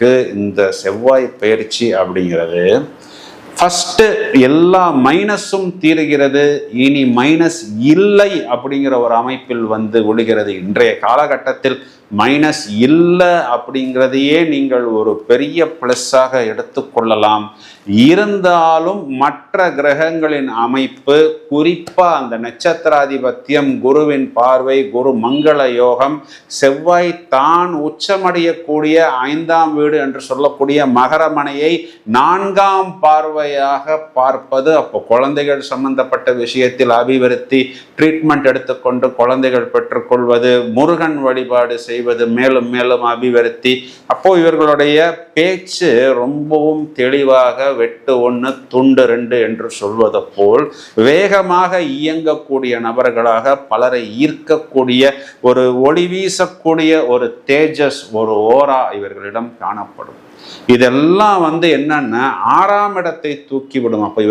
இருக்கு. இந்த செவ்வாய் பயிற்சி அப்படிங்கிறது ஃபஸ்ட்டு எல்லா மைனஸும் தீருகிறது. இனி மைனஸ் இல்லை அப்படிங்கிற ஒரு அமைப்பில் வந்து விழுகிறது இன்றைய காலகட்டத்தில் மைனஸ் இல்லை அப்படிங்கிறதையே நீங்கள் ஒரு பெரிய ப்ளஸ்ஸாக எடுத்துக்கொள்ளலாம் இருந்தாலும் மற்ற கிரகங்களின் அமைப்பு குறிப்பாக அந்த நட்சத்திராதிபத்தியம் குருவின் பார்வை குரு மங்கள யோகம் செவ்வாய் தான் உச்சமடையக்கூடிய ஐந்தாம் வீடு என்று சொல்லக்கூடிய மகரமனையை நான்காம் பார்வையாக பார்ப்பது அப்போ குழந்தைகள் சம்பந்தப்பட்ட விஷயத்தில் அபிவிருத்தி ட்ரீட்மெண்ட் எடுத்துக்கொண்டு குழந்தைகள் பெற்றுக்கொள்வது முருகன் வழிபாடு செய்வது மேலும் மேலும் அபிவிருத்தி. அப்போ இவர்களுடைய பேச்சு ரொம்பவும் தெளிவாக வெட்டு ஒன்று துண்டு ரெண்டு என்று சொல்வது போல் வேகமாக இயங்கக்கூடிய நபர்களாக பலரை ஈர்க்கக்கூடிய ஒரு ஒளி வீசக்கூடிய ஒரு தேஜஸ் ஒரு ஓரா இவர்களிடம் காணப்படும். இதெல்லாம் வந்து என்னன்னா ஆறாம் இடத்தை தூக்கி விடும். அப்போ இவர்